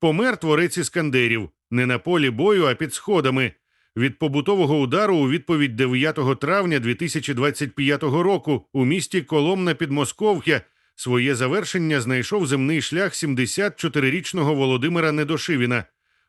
Помер творець іскандерів не на полі бою, а під сходами. Від побутового удару у відповідь 9 травня 2025 року у місті Коломна Підмосков'я своє завершення знайшов земний шлях 74-річного Володимира Недошивіна,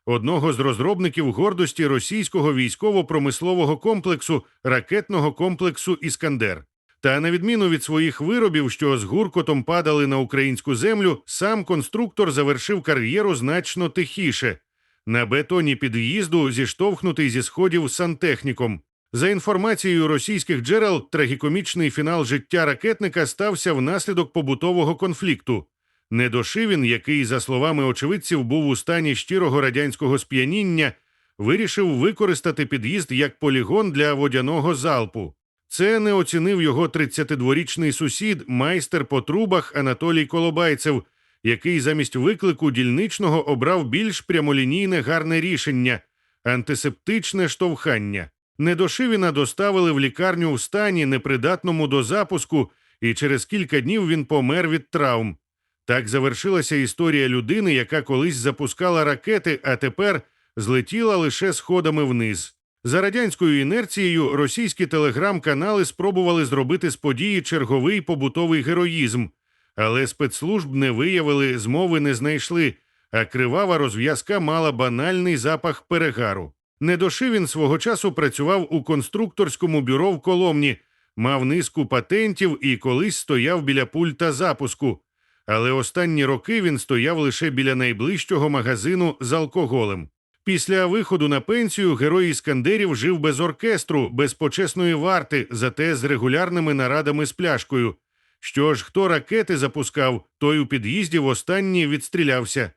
одного з розробників гордості російського військово-промислового комплексу ракетного комплексу Іскандер. Та на відміну від своїх виробів, що з гуркотом падали на українську землю, сам конструктор завершив кар'єру значно тихіше. На бетоні під'їзду зіштовхнутий зі сходів сантехніком. За інформацією російських джерел, трагікомічний фінал життя ракетника стався внаслідок побутового конфлікту. Недошивін, який, за словами очевидців, був у стані щирого радянського сп'яніння, вирішив використати під'їзд як полігон для водяного залпу. Це не оцінив його 32-річний сусід, майстер по трубах Анатолій Колобайцев, який замість виклику дільничного обрав більш прямолінійне гарне рішення антисептичне штовхання. Недошивіна доставили в лікарню в стані, непридатному до запуску, і через кілька днів він помер від травм. Так завершилася історія людини, яка колись запускала ракети, а тепер злетіла лише сходами вниз. За радянською інерцією російські телеграм-канали спробували зробити з події черговий побутовий героїзм, але спецслужб не виявили, змови не знайшли, а кривава розв'язка мала банальний запах перегару. Недошивін свого часу працював у конструкторському бюро в Коломні, мав низку патентів і колись стояв біля пульта запуску. Але останні роки він стояв лише біля найближчого магазину з алкоголем. Після виходу на пенсію герой Іскандерів жив без оркестру, без почесної варти, зате з регулярними нарадами з пляшкою. Що ж, хто ракети запускав, той у під'їзді востаннє відстрілявся.